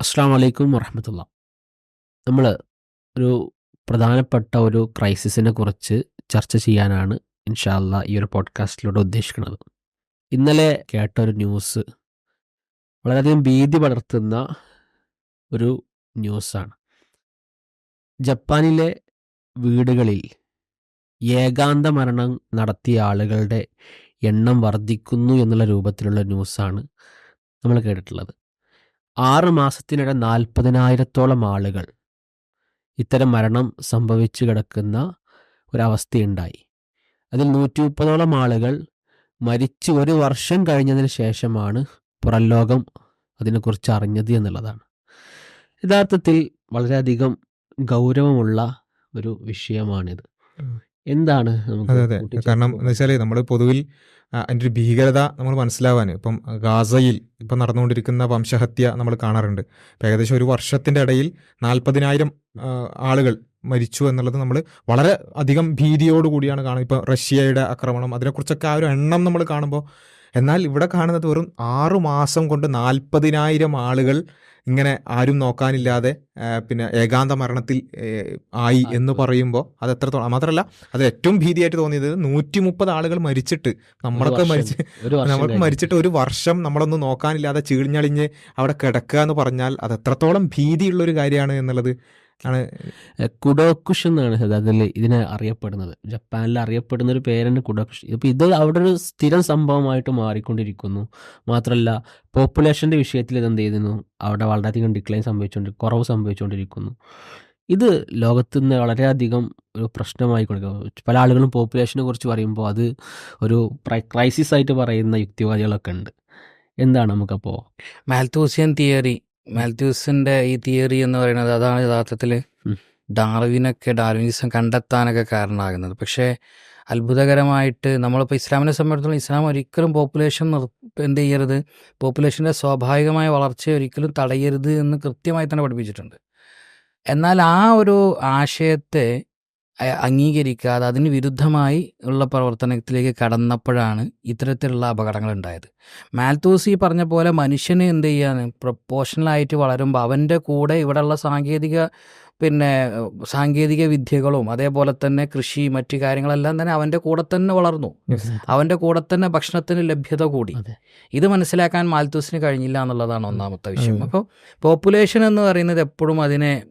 അസ്സാം വലൈക്കും വറഹമത്തുള്ള. നമ്മൾ ഒരു പ്രധാനപ്പെട്ട ഒരു ക്രൈസിസിനെ കുറിച്ച് ചർച്ച ചെയ്യാനാണ് ഇൻഷാല്ല ഈ ഒരു പോഡ്കാസ്റ്റിലൂടെ ഉദ്ദേശിക്കുന്നത്. ഇന്നലെ കേട്ട ഒരു ന്യൂസ് വളരെയധികം ഭീതി പടർത്തുന്ന ഒരു ന്യൂസാണ്. ജപ്പാനിലെ വീടുകളിൽ ഏകാന്ത മരണം നടത്തിയ ആളുകളുടെ എണ്ണം വർദ്ധിക്കുന്നു എന്നുള്ള രൂപത്തിലുള്ള ന്യൂസാണ് നമ്മൾ കേട്ടിട്ടുള്ളത്. ആറ് മാസത്തിനിടെ നാൽപ്പതിനായിരത്തോളം ആളുകൾ ഇത്തരം മരണം സംഭവിച്ചു കിടക്കുന്ന ഒരവസ്ഥയുണ്ടായി. അതിൽ നൂറ്റി മുപ്പതോളം ആളുകൾ മരിച്ച് ഒരു വർഷം കഴിഞ്ഞതിന് ശേഷമാണ് പുറം ലോകം അതിനെക്കുറിച്ച് അറിഞ്ഞത് എന്നുള്ളതാണ്. യഥാർത്ഥത്തിൽ വളരെയധികം ഗൗരവമുള്ള ഒരു വിഷയമാണിത്. എന്താണ് നമുക്ക് അതെ അതെ. കാരണം എന്ന് വെച്ചാൽ നമ്മൾ പൊതുവിൽ അതിന്റെ ഒരു ഭീകരത നമ്മൾ മനസ്സിലാവാൻ. ഇപ്പം ഗാസയിൽ ഇപ്പം നടന്നുകൊണ്ടിരിക്കുന്ന വംശഹത്യ നമ്മൾ കാണാറുണ്ട്. ഏകദേശം ഒരു വർഷത്തിന്റെ ഇടയിൽ നാൽപ്പതിനായിരം ആളുകൾ മരിച്ചു എന്നുള്ളത് നമ്മൾ വളരെ അധികം ഭീതിയോടുകൂടിയാണ് കാണുന്നത്. ഇപ്പം റഷ്യയുടെ ആക്രമണം അതിനെക്കുറിച്ചൊക്കെ ആ ഒരു എണ്ണം നമ്മൾ കാണുമ്പോൾ എന്നാൽ ഇവിടെ കാണുന്നത് വെറും ആറു മാസം കൊണ്ട് നാൽപ്പതിനായിരം ആളുകൾ ഇങ്ങനെ ആരും നോക്കാനില്ലാതെ പിന്നെ ഏകാന്ത മരണത്തിൽ ആയി എന്ന് പറയുമ്പോൾ അത് എത്രത്തോളം മാത്രമല്ല അത് ഏറ്റവും ഭീതിയായിട്ട് തോന്നിയത് നൂറ്റി മുപ്പത് ആളുകൾ മരിച്ചിട്ട്. നമ്മളൊക്കെ മരിച്ച് നമ്മൾക്ക് മരിച്ചിട്ട് ഒരു വർഷം നമ്മളൊന്നും നോക്കാനില്ലാതെ ചീഴ്ഞ്ഞളിഞ്ഞ് അവിടെ കിടക്കുക എന്ന് പറഞ്ഞാൽ അത് എത്രത്തോളം ഭീതിയുള്ള ഒരു കാര്യമാണ് എന്നുള്ളത് ആണ്. കുഡോക്കുഷ് എന്നാണ് യഥാർത്ഥത്തിൽ ഇതിനെ അറിയപ്പെടുന്നത്. ജപ്പാനിൽ അറിയപ്പെടുന്ന ഒരു പേരാണ് കുഡോക്കുഷ്. ഇപ്പോൾ ഇത് അവിടെ ഒരു സ്ഥിരം സംഭവമായിട്ട് മാറിക്കൊണ്ടിരിക്കുന്നു. മാത്രമല്ല പോപ്പുലേഷന്റെ വിഷയത്തിൽ ഇത് എന്ത് ചെയ്യുന്നു അവിടെ വളരെയധികം ഡിക്ലൈൻ സംഭവിച്ചുകൊണ്ട് കുറവ് സംഭവിച്ചുകൊണ്ടിരിക്കുന്നു ഇത് ലോകത്ത് നിന്ന് വളരെയധികം ഒരു പ്രശ്നമായി കൊടുക്കുക പല ആളുകളും പോപ്പുലേഷനെ കുറിച്ച് പറയുമ്പോൾ അത് ഒരു ക്രൈസിസ് ആയിട്ട് പറയുന്ന യുക്തിവാദികളൊക്കെ ഉണ്ട്. എന്താണ് നമുക്കപ്പോൾ മാൽത്തൂസിയൻ തിയറി മാൽത്തൂസിന്റെ ഈ തിയറി എന്ന് പറയുന്നത് അതാണ് യഥാർത്ഥത്തിൽ ഡാർവിനൊക്കെ ഡാർവിനിസം കണ്ടെത്താനൊക്കെ കാരണമാകുന്നത്. പക്ഷേ അത്ഭുതകരമായിട്ട് നമ്മളിപ്പോൾ ഇസ്ലാമിനെ സംബന്ധിച്ചിടത്തോളം ഇസ്ലാം ഒരിക്കലും പോപ്പുലേഷൻ നിർ എന്ത് ചെയ്യരുത്? പോപ്പുലേഷന്റെ സ്വാഭാവികമായ വളർച്ചയെ ഒരിക്കലും തടയരുത് എന്ന് കൃത്യമായി തന്നെ പഠിപ്പിച്ചിട്ടുണ്ട്. എന്നാൽ ആ ഒരു ആശയത്തെ അംഗീകരിക്കാതെ അതിന് വിരുദ്ധമായി ഉള്ള പ്രവർത്തനത്തിലേക്ക് കടന്നപ്പോഴാണ് ഇത്തരത്തിലുള്ള അപകടങ്ങൾ ഉണ്ടായത്. മാൽത്തൂസി പറഞ്ഞ പോലെ മനുഷ്യന് എന്ത് ചെയ്യാൻ പ്രൊപ്പോഷണലായിട്ട് വളരുമ്പോൾ അവന്റെ കൂടെ ഇവിടെയുള്ള സാങ്കേതിക പിന്നെ സാങ്കേതിക വിദ്യകളും അതേപോലെ തന്നെ കൃഷി മറ്റു കാര്യങ്ങളെല്ലാം തന്നെ അവന്റെ കൂടെ തന്നെ വളർന്നു. അവന്റെ കൂടെ തന്നെ ഭക്ഷണത്തിന് ലഭ്യത കൂടി. ഇത് മനസ്സിലാക്കാൻ മാൽത്തൂസിന് കഴിഞ്ഞില്ല എന്നുള്ളതാണ് ഒന്നാമത്തെ വിഷയം. അപ്പോൾ പോപ്പുലേഷൻ എന്ന് പറയുന്നത് എപ്പോഴും അതിനെ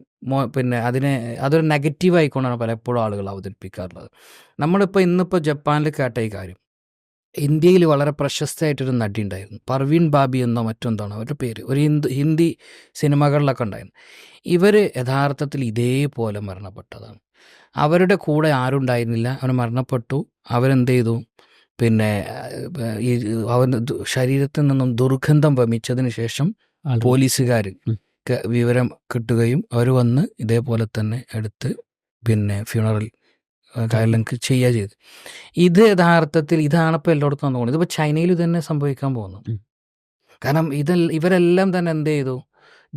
പിന്നെ അതിനെ അതൊരു നെഗറ്റീവ് ആയിക്കൊണ്ടാണ് പലപ്പോഴും ആളുകൾ അവതരിപ്പിക്കാറുള്ളത്. നമ്മളിപ്പോൾ ഇന്നിപ്പോൾ ജപ്പാനിൽ കേട്ട ഈ കാര്യം. ഇന്ത്യയിൽ വളരെ പ്രശസ്തമായിട്ടൊരു നടി ഉണ്ടായിരുന്നു. പർവീൺ ബാബി എന്നോ മറ്റെന്താണോ അവരുടെ പേര്. ഒരു ഹിന്ദു ഹിന്ദി സിനിമകളിലൊക്കെ ഉണ്ടായിരുന്നു. ഇവർ യഥാർത്ഥത്തിൽ ഇതേപോലെ മരണപ്പെട്ടതാണ്. അവരുടെ കൂടെ ആരും ഉണ്ടായിരുന്നില്ല. അവർ മരണപ്പെട്ടു. അവരെന്ത് ചെയ്തു പിന്നെ ഈ അവൻ ശരീരത്തിൽ നിന്നും ദുർഗന്ധം വമിച്ചതിന് ശേഷം പോലീസുകാർ. വിവരം കിട്ടുകയും അവർ വന്ന് ഇതേപോലെ തന്നെ എടുത്ത് പിന്നെ ഫ്യൂണറൽ കാര്യങ്ങൾക്ക് ചെയ്യുക ചെയ്തു ഇത് യഥാർത്ഥത്തിൽ ഇതാണ് ഇപ്പോൾ എല്ലായിടത്തും തോന്നുന്നത് ഇതിപ്പോൾ ചൈനയിൽ തന്നെ സംഭവിക്കാൻ പോകുന്നു. കാരണം ഇത് ഇവരെല്ലാം തന്നെ എന്ത് ചെയ്തു?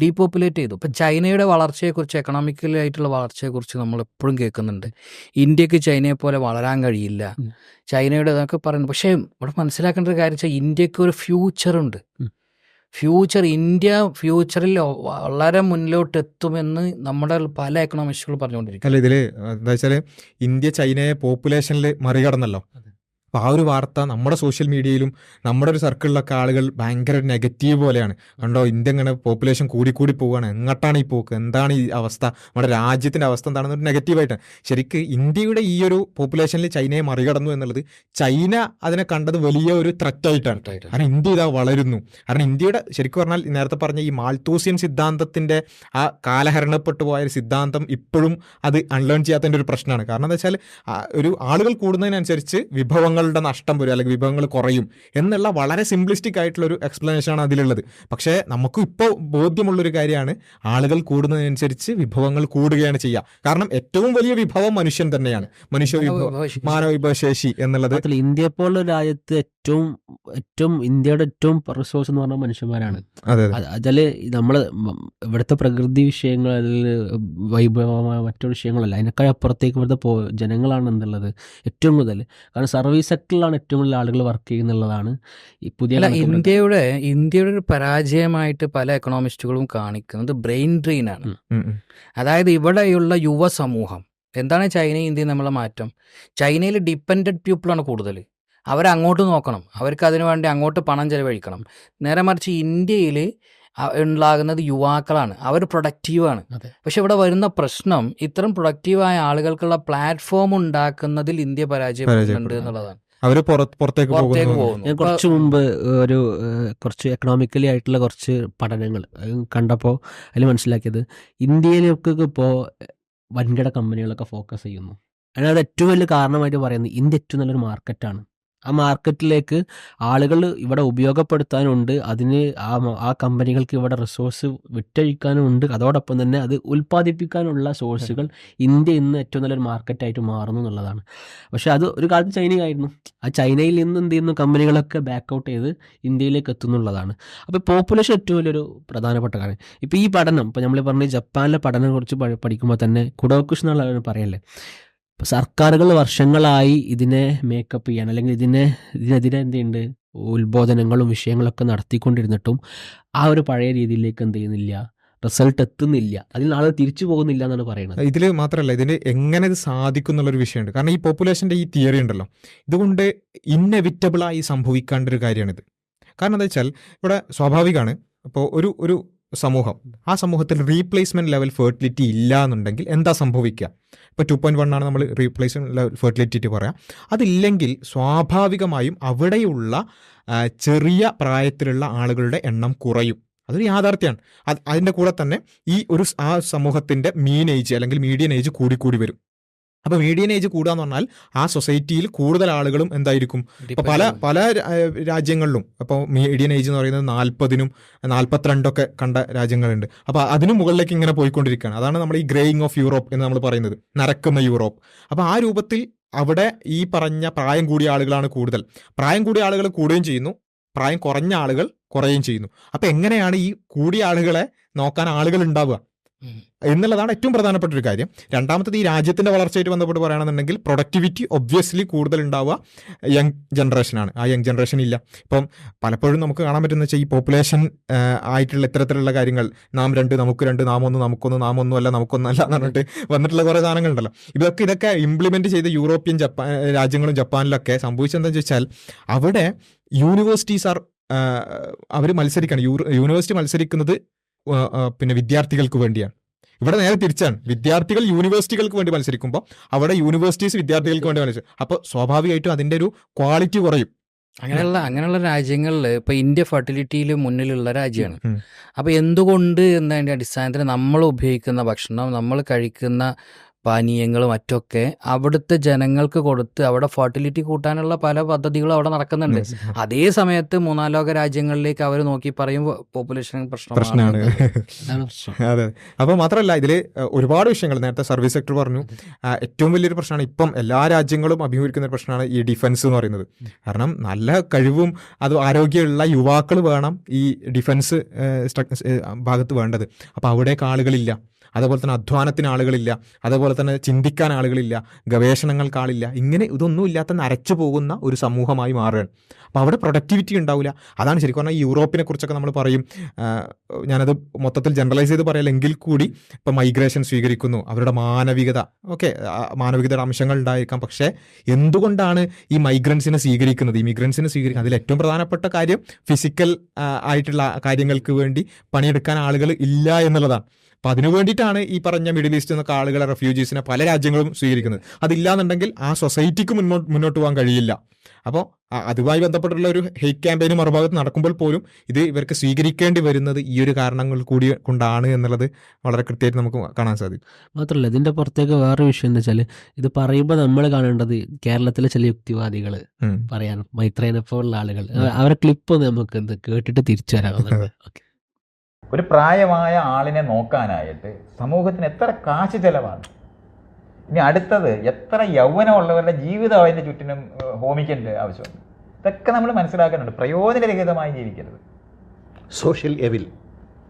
ഡീപോപ്പുലേറ്റ് ചെയ്തു. ഇപ്പം ചൈനയുടെ വളർച്ചയെക്കുറിച്ച് എക്കണോമിക്കലി ആയിട്ടുള്ള വളർച്ചയെക്കുറിച്ച് നമ്മൾ എപ്പോഴും കേൾക്കുന്നുണ്ട്. ഇന്ത്യയ്ക്ക് ചൈനയെ പോലെ വളരാൻ കഴിയില്ല. ചൈനയുടെ ഇതൊക്കെ പറയുന്നു. പക്ഷേ ഇവിടെ മനസ്സിലാക്കേണ്ട ഒരു കാര്യം വെച്ചാൽ ഇന്ത്യയ്ക്ക് ഒരു ഫ്യൂച്ചറുണ്ട്. ഫ്യൂച്ചർ ഇന്ത്യ ഫ്യൂച്ചറിൽ വളരെ മുന്നിലോട്ട് എത്തുമെന്ന് നമ്മുടെ പല എക്കണോമിസ്റ്റുകൾ പറഞ്ഞുകൊണ്ടിരിക്കും അല്ല ഇതിൽ എന്താ വെച്ചാൽ ഇന്ത്യ ചൈനയെ പോപ്പുലേഷനിൽ മറികടന്നല്ലോ. അപ്പോൾ ആ ഒരു വാർത്ത നമ്മുടെ സോഷ്യൽ മീഡിയയിലും നമ്മുടെ ഒരു സർക്കിളിലൊക്കെ ആളുകൾ ഭയങ്കര നെഗറ്റീവ് പോലെയാണ്. കണ്ടോ? ഇന്ത്യ ഇങ്ങനെ പോപ്പുലേഷൻ കൂടിക്കൂടി കൂടി പോവുകയാണ്. എങ്ങോട്ടാണ് ഈ പോക്ക്? എന്താണ് ഈ അവസ്ഥ? നമ്മുടെ രാജ്യത്തിന്റെ അവസ്ഥ എന്താണെന്ന് ഒരു നെഗറ്റീവായിട്ടാണ് ശരിക്ക് ഇന്ത്യയുടെ ഈ ഒരു പോപ്പുലേഷനിൽ ചൈനയെ മറികടന്നു എന്നുള്ളത് ചൈന അതിനെ കണ്ടത് വലിയ ഒരു ത്രെറ്റായിട്ടാണ് കാരണം ഇന്ത്യ ഇതാ വളരുന്നു. കാരണം ഇന്ത്യയുടെ ശരിക്കും പറഞ്ഞാൽ നേരത്തെ പറഞ്ഞ ഈ മാൾത്തൂസിയൻ സിദ്ധാന്തത്തിന്റെ ആ കാലഹരണപ്പെട്ടു പോയ ഒരു സിദ്ധാന്തം ഇപ്പോഴും അത് അൺലേൺ ചെയ്യാത്തതിന്റെ ഒരു പ്രശ്നമാണ്. കാരണം എന്താ വെച്ചാൽ ഒരു ആളുകൾ കൂടുന്നതിനനുസരിച്ച് വിഭവങ്ങളുടെ നഷ്ടം വരും അല്ലെങ്കിൽ വിഭവങ്ങൾ കുറയും എന്നുള്ള വളരെ സിംപ്ലിസ്റ്റിക് ആയിട്ടുള്ള ഒരു എക്സ്പ്ലനേഷൻ ആണ് അതിലുള്ളത്. പക്ഷേ നമുക്ക് ഇപ്പോൾ ബോധ്യമുള്ളൊരു കാര്യമാണ് ആളുകൾ കൂടുന്നതിനനുസരിച്ച് വിഭവങ്ങൾ കൂടുകയാണ് ചെയ്യുക. കാരണം ഏറ്റവും വലിയ വിഭവം മനുഷ്യൻ തന്നെയാണ്. മനുഷ്യ വിഭവം മാനവ വിഭവശേഷി. എന്നുള്ളത് ഇന്ത്യ പോലുള്ള രാജ്യത്ത് ഏറ്റവും ഏറ്റവും ഇന്ത്യയുടെ ഏറ്റവും റിസോഴ്സ് എന്ന് പറഞ്ഞാൽ മനുഷ്യന്മാരാണ്. അതെ അതെ. അതിൽ നമ്മൾ ഇവിടുത്തെ പ്രകൃതി വിഷയങ്ങൾ വൈഭവമായ മറ്റു വിഷയങ്ങളല്ല. അതിനേക്കാൾ അപ്പുറത്തേക്ക് ഇവിടുത്തെ ജനങ്ങളാണ് എന്നുള്ളത് ഏറ്റവും കൂടുതൽ കാരണം സർവീസ് സെക്ടറിലാണ് ഏറ്റവും കൂടുതൽ ആളുകൾ വർക്ക് ചെയ്യുന്നുള്ളതാണ് ഈ പുതിയ. ഇന്ത്യയുടെ ഇന്ത്യയുടെ ഒരു പരാജയമായിട്ട് പല എക്കണോമിസ്റ്റുകളും കാണിക്കുന്നത് ബ്രെയിൻ ഡ്രെയിൻ ആണ്. അതായത് ഇവിടെയുള്ള യുവസമൂഹം. എന്താണ് ചൈന ഇന്ത്യ നമ്മളെ മാറ്റം? ചൈനയിൽ ഡിപ്പെൻഡന്റ് പീപ്പിളാണ് കൂടുതൽ. അവരങ്ങോട്ട് നോക്കണം. അവർക്ക് അതിനു വേണ്ടി അങ്ങോട്ട് പണം ചെലവഴിക്കണം. നേരെ മറിച്ച് ഇന്ത്യയിൽ ഉണ്ടാകുന്നത് യുവാക്കളാണ്. അവർ പ്രൊഡക്റ്റീവാണ്. പക്ഷെ ഇവിടെ വരുന്ന പ്രശ്നം ഇത്തരം പ്രൊഡക്റ്റീവായ ആളുകൾക്കുള്ള പ്ലാറ്റ്ഫോം ഉണ്ടാക്കുന്നതിൽ ഇന്ത്യ പരാജയപ്പെടുന്നുണ്ട് പരാജയപ്പെടുന്നു. എന്നുള്ളതാണ്. അവർ പുറത്ത് പുറത്തേക്ക് പുറത്തേക്ക് പോകുന്നു. കുറച്ച് മുമ്പ് ഒരു കുറച്ച് എക്കണോമിക്കലി ആയിട്ടുള്ള കുറച്ച് പഠനങ്ങൾ കണ്ടപ്പോൾ അതിൽ മനസ്സിലാക്കിയത് ഇന്ത്യയിലൊക്കെ ഇപ്പോൾ വൻകിട കമ്പനികളൊക്കെ ഫോക്കസ് ചെയ്യുന്നു. അതിനകത്ത് ഏറ്റവും വലിയ കാരണമായിട്ട് പറയുന്നത് ഇന്ത്യ ഏറ്റവും നല്ലൊരു മാർക്കറ്റാണ് ആ മാർക്കറ്റിലേക്ക് ആളുകൾ ഇവിടെ ഉപയോഗപ്പെടുത്താനുണ്ട്. അതിന് ആ ആ കമ്പനികൾക്ക് ഇവിടെ റിസോഴ്സ് വിറ്റഴിക്കാനും ഉണ്ട് അതോടൊപ്പം തന്നെ അത് ഉൽപ്പാദിപ്പിക്കാനുള്ള സോഴ്സുകൾ ഇന്ത്യ ഇന്ന് ഏറ്റവും നല്ലൊരു മാർക്കറ്റായിട്ട് മാറുന്നു എന്നുള്ളതാണ്. പക്ഷേ അത് ഒരു കാലത്ത് ചൈനയായിരുന്നു. ആ ചൈനയിൽ നിന്ന് എന്ത് ചെയ്യുന്നു? കമ്പനികളൊക്കെ ബാക്ക് ഔട്ട് ചെയ്ത് ഇന്ത്യയിലേക്ക് എത്തുന്നുള്ളതാണ് അപ്പോൾ പോപ്പുലേഷൻ ഏറ്റവും വലിയൊരു പ്രധാനപ്പെട്ട കാര്യം. ഇപ്പോൾ ഈ പഠനം ഇപ്പോൾ നമ്മൾ പറഞ്ഞ ജപ്പാനിലെ പഠനം കുറിച്ച് പഠി- പഠിക്കുമ്പോൾ തന്നെ കുടോക്കുഷ് എന്നുള്ള പറയല്ലേ? സർക്കാരുകൾ വർഷങ്ങളായി ഇതിനെ മേക്കപ്പ് ചെയ്യാൻ അല്ലെങ്കിൽ ഇതിനെ ഇതിനെതിരെ എന്തുണ്ട് ഉത്ബോധനങ്ങളും വിഷയങ്ങളൊക്കെ നടത്തിക്കൊണ്ടിരുന്നിട്ടും ആ ഒരു പഴയ രീതിയിലേക്ക് എന്ത് ചെയ്യുന്നില്ല റിസൾട്ട് എത്തുന്നില്ല. അതിൽ ആളുകൾ തിരിച്ചു പോകുന്നില്ല എന്നാണ് പറയുന്നത്. ഇതിൽ മാത്രമല്ല ഇതിന് എങ്ങനെ ഇത് സാധിക്കും എന്നുള്ളൊരു വിഷയമുണ്ട്. കാരണം ഈ പോപ്പുലേഷന്റെ ഈ തിയറി ഉണ്ടല്ലോ ഇതുകൊണ്ട് ഇന്നെവിറ്റബിളായി സംഭവിക്കേണ്ട ഒരു കാര്യമാണിത്. കാരണം എന്താ വെച്ചാൽ ഇവിടെ സ്വാഭാവികമാണ്. അപ്പോൾ ഒരു ഒരു സമൂഹം. ആ സമൂഹത്തിൽ റീപ്ലേസ്മെന്റ് ലെവൽ ഫെർട്ടിലിറ്റി ഇല്ല എന്നുണ്ടെങ്കിൽ എന്താ സംഭവിക്കുക? ഇപ്പോൾ ടു പോയിന്റ് വൺ ആണ് നമ്മൾ റീപ്ലേസ്മെന്റ് ലെവൽ ഫെർട്ടിലിറ്റി പറയാം. അതില്ലെങ്കിൽ സ്വാഭാവികമായും അവിടെയുള്ള ചെറിയ പ്രായത്തിലുള്ള ആളുകളുടെ എണ്ണം കുറയും. അതൊരു യാഥാർത്ഥ്യമാണ് അത് അതിന്റെ കൂടെ തന്നെ ഈ ഒരു ആ സമൂഹത്തിന്റെ മീൻ ഏജ് അല്ലെങ്കിൽ മീഡിയൻ ഏജ് കൂടിക്കൂടി വരും. അപ്പൊ മീഡിയൻ ഏജ് കൂടുക എന്ന് പറഞ്ഞാൽ ആ സൊസൈറ്റിയിൽ കൂടുതൽ ആളുകളും എന്തായിരിക്കും? ഇപ്പൊ പല പല രാജ്യങ്ങളിലും ഇപ്പോൾ മീഡിയൻ ഏജ് എന്ന് പറയുന്നത് നാൽപ്പതിനും നാൽപ്പത്തിരണ്ടൊക്കെ കണ്ട രാജ്യങ്ങളുണ്ട്. അപ്പോൾ അതിനു മുകളിലേക്ക് ഇങ്ങനെ പോയിക്കൊണ്ടിരിക്കുകയാണ്. അതാണ് നമ്മൾ ഈ ഗ്രേയിങ് ഓഫ് യൂറോപ്പ് എന്ന് നമ്മൾ പറയുന്നത്. നരക്കുന്ന യൂറോപ്പ് അപ്പോൾ ആ രൂപത്തിൽ അവിടെ ഈ പറഞ്ഞ പ്രായം കൂടിയ ആളുകളാണ് കൂടുതൽ. പ്രായം കൂടിയ ആളുകൾ കൂടുകയും ചെയ്യുന്നു. പ്രായം കുറഞ്ഞ ആളുകൾ കുറയുകയും ചെയ്യുന്നു. അപ്പൊ എങ്ങനെയാണ് ഈ കൂടിയ ആളുകളെ നോക്കാൻ ആളുകൾ ഉണ്ടാവുക. എന്നുള്ളതാണ് ഏറ്റവും പ്രധാനപ്പെട്ട ഒരു കാര്യം. രണ്ടാമത്തത് ഈ രാജ്യത്തിന്റെ വളർച്ചയായിട്ട് ബന്ധപ്പെട്ട് പറയുകയാണെന്നുണ്ടെങ്കിൽ പ്രൊഡക്ടിവിറ്റി ഒബ്വിയസ്ലി കൂടുതൽ ഉണ്ടാവുക യങ് ജനറേഷനാണ് ആ യങ് ജനറേഷൻ ഇല്ല. ഇപ്പം പലപ്പോഴും നമുക്ക് കാണാൻ പറ്റുന്ന വെച്ചാൽ ഈ പോപ്പുലേഷൻ ആയിട്ടുള്ള ഇത്തരത്തിലുള്ള കാര്യങ്ങൾ നാം രണ്ട് നമുക്ക് രണ്ട് നാം ഒന്ന് നമുക്കൊന്ന് നാം ഒന്നും അല്ല നമുക്കൊന്നല്ല എന്ന് പറഞ്ഞിട്ട് വന്നിട്ടുള്ള കുറേ സാധനങ്ങളുണ്ടല്ലോ. ഇതൊക്കെ ഇതൊക്കെ ഇംപ്ലിമെന്റ് ചെയ്ത യൂറോപ്യൻ ജപ്പാൻ രാജ്യങ്ങളും ജപ്പാനിലൊക്കെ സംഭവിച്ചെന്താണെന്ന് വെച്ചാൽ അവിടെ യൂണിവേഴ്സിറ്റീസ് ആർ അവർ മത്സരിക്കണം. യൂണിവേഴ്സിറ്റി മത്സരിക്കുന്നത് പിന്നെ വിദ്യാർത്ഥികൾക്ക് വേണ്ടിയാണ്. ഇവിടെ നേരെ തിരിച്ചാണ്. വിദ്യാർത്ഥികൾ യൂണിവേഴ്സിറ്റികൾക്ക് വേണ്ടി മത്സരിക്കുമ്പോൾ അവിടെ യൂണിവേഴ്സിറ്റീസ് വിദ്യാർത്ഥികൾക്ക് വേണ്ടി മത്സരിക്കും. അപ്പോൾ സ്വാഭാവികമായിട്ടും അതിന്റെ ഒരു ക്വാളിറ്റി കുറയും. അങ്ങനെയുള്ള അങ്ങനെയുള്ള രാജ്യങ്ങളിൽ ഇപ്പോൾ ഇന്ത്യ ഫെർട്ടിലിറ്റിയിൽ മുന്നിലുള്ള രാജ്യമാണ്. അപ്പോൾ എന്തുകൊണ്ട് എന്നതിന്റെ അടിസ്ഥാനത്തിൽ നമ്മൾ ഉപയോഗിക്കുന്ന ഭക്ഷണം നമ്മൾ കഴിക്കുന്ന പാനീയങ്ങൾ മറ്റൊക്കെ അവിടുത്തെ ജനങ്ങൾക്ക് കൊടുത്ത് അവിടെ ഫെർട്ടിലിറ്റി കൂട്ടാനുള്ള പല പദ്ധതികളും അവിടെ നടക്കുന്നുണ്ട്. അതേ സമയത്ത് മൂന്നാം ലോക രാജ്യങ്ങളിലേക്ക് അവർ നോക്കി പറയും പോപ്പുലേഷൻ പ്രശ്നമാണ്. അതെ. അപ്പോൾ മാത്രമല്ല ഇതിൽ ഒരുപാട് വിഷയങ്ങൾ നേരത്തെ സർവീസ് സെക്ടർ പറഞ്ഞു. ഏറ്റവും വലിയൊരു പ്രശ്നമാണ് ഇപ്പം എല്ലാ രാജ്യങ്ങളും അഭിമുഖീകരിക്കുന്ന ഒരു പ്രശ്നമാണ് ഈ ഡിഫൻസ് എന്ന് പറയുന്നത്. കാരണം നല്ല കഴിവും അത് ആരോഗ്യമുള്ള യുവാക്കൾ വേണം ഈ ഡിഫൻസ് ഭാഗത്ത് വേണ്ടത്. അപ്പോൾ അവിടേക്ക് ആളുകളില്ല. അതേപോലെ തന്നെ അധ്വാനത്തിന് ആളുകളില്ല അതുപോലെ തന്നെ ചിന്തിക്കാൻ ആളുകളില്ല ഗവേഷണങ്ങൾക്ക് ആളില്ല ഇങ്ങനെ ഇതൊന്നും ഇല്ലാത്ത നരച്ചു പോകുന്ന ഒരു സമൂഹമായി മാറുകയാണ്. അപ്പോൾ അവിടെ പ്രൊഡക്ടിവിറ്റി ഉണ്ടാവില്ല അതാണ് ശരിക്കും പറഞ്ഞാൽ യൂറോപ്പിനെ കുറിച്ചൊക്കെ നമ്മൾ പറയും. ഞാനത് മൊത്തത്തിൽ ജനറലൈസ് ചെയ്ത് പറയലെങ്കിൽ കൂടി ഇപ്പം മൈഗ്രേഷൻ സ്വീകരിക്കുന്നു. അവരുടെ മാനവികത ഓക്കെ മാനവികതയുടെ അംശങ്ങൾ ഉണ്ടായിരിക്കാം പക്ഷേ എന്തുകൊണ്ടാണ് ഈ മൈഗ്രൻസിനെ സ്വീകരിക്കുന്നത്? ഈ മൈഗ്രൻസിനെ സ്വീകരിക്കുന്നത് അതിൽ ഏറ്റവും പ്രധാനപ്പെട്ട കാര്യം ഫിസിക്കൽ ആയിട്ടുള്ള കാര്യങ്ങൾക്ക് വേണ്ടി പണിയെടുക്കാൻ ആളുകൾ ഇല്ല എന്നുള്ളതാണ്. അപ്പം അതിനു വേണ്ടിയിട്ടാണ് ഈ പറഞ്ഞ മിഡിൽ ഈസ്റ്റ് എന്നൊക്കെ ആളുകളെ റെഫ്യൂജീസിനെ പല രാജ്യങ്ങളും സ്വീകരിക്കുന്നത്. അതില്ലാന്നുണ്ടെങ്കിൽ ആ സൊസൈറ്റിക്ക് മുന്നോട്ട് മുന്നോട്ട് പോകാൻ കഴിയില്ല. അപ്പോൾ അതുമായി ബന്ധപ്പെട്ടുള്ള ഒരു ഹെയ്റ്റ് ക്യാമ്പയിന് മറുഭാഗത്ത് നടക്കുമ്പോൾ പോലും ഇത് ഇവർക്ക് സ്വീകരിക്കേണ്ടി വരുന്നത് ഈ ഒരു കാരണങ്ങൾ കൂടി കൊണ്ടാണ് എന്നുള്ളത് വളരെ കൃത്യമായിട്ട് നമുക്ക് കാണാൻ സാധിക്കും. മാത്രമല്ല ഇതിന്റെ പുറത്തേക്ക് വേറെ വിഷയം എന്താ വെച്ചാൽ ഇത് പറയുമ്പോൾ നമ്മൾ കാണേണ്ടത് കേരളത്തിലെ ചില യുക്തിവാദികൾ. പറയാൻ മൈത്രേനപ്പോലുള്ള ആളുകൾ അവരെ ക്ലിപ്പ് നമുക്ക് എന്ത് കേട്ടിട്ട് തിരിച്ചു വരാം. ഓക്കെ. ഒരു പ്രായമായ ആളിനെ നോക്കാനായിട്ട് സമൂഹത്തിന് എത്ര കാശ് ചെലവാണ്? ഇനി അടുത്തത് എത്ര യൗവനമുള്ളവരുടെ ജീവിതം അതിന്റെ ചുറ്റിനും ഹോമിക്കേണ്ട ആവശ്യമുണ്ട്. ഇതൊക്കെ നമ്മൾ മനസ്സിലാക്കാനുണ്ട് പ്രയോജനരഹിതമായി ജീവിക്കരുത്. Social evil.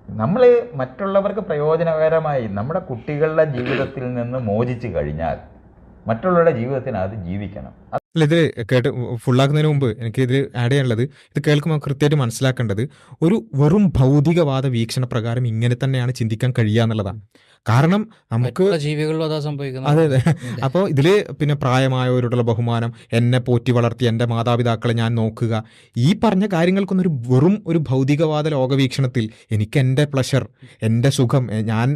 നമ്മൾ മറ്റുള്ളവർക്ക് പ്രയോജനകരമായി നമ്മുടെ കുട്ടികളുടെ ജീവിതത്തിൽ നിന്ന് മോചിച്ചു കഴിഞ്ഞാൽ മറ്റുള്ളവരുടെ ജീവിതത്തിന് അത് ജീവിക്കണം. അല്ല ഇത് കേട്ട് ഫുള്ളാക്കുന്നതിന് മുമ്പ് എനിക്ക് ഇതിൽ ആഡ് ചെയ്യാനുള്ളത് ഇത് കേൾക്കുമ്പോൾ കൃത്യമായിട്ട് മനസ്സിലാക്കേണ്ടത് ഒരു വെറും ഭൗതികവാദ വീക്ഷണ പ്രകാരം ഇങ്ങനെ തന്നെയാണ് ചിന്തിക്കാൻ കഴിയുക എന്നുള്ളതാണ്. കാരണം നമുക്ക് ജീവികളിലും അതാ സംഭവിക്കുന്നത് അതെ അതെ. അപ്പോൾ ഇതിൽ പിന്നെ പ്രായമായവരോടുള്ള ബഹുമാനം എന്നെ പോറ്റി വളർത്തി എന്റെ മാതാപിതാക്കളെ ഞാൻ നോക്കുക ഈ പറഞ്ഞ കാര്യങ്ങൾക്കൊന്നും ഒരു വെറും ഒരു ഭൗതികവാദ ലോകവീക്ഷണത്തിൽ എനിക്ക് എന്റെ പ്ലഷർ എന്റെ സുഖം ഞാൻ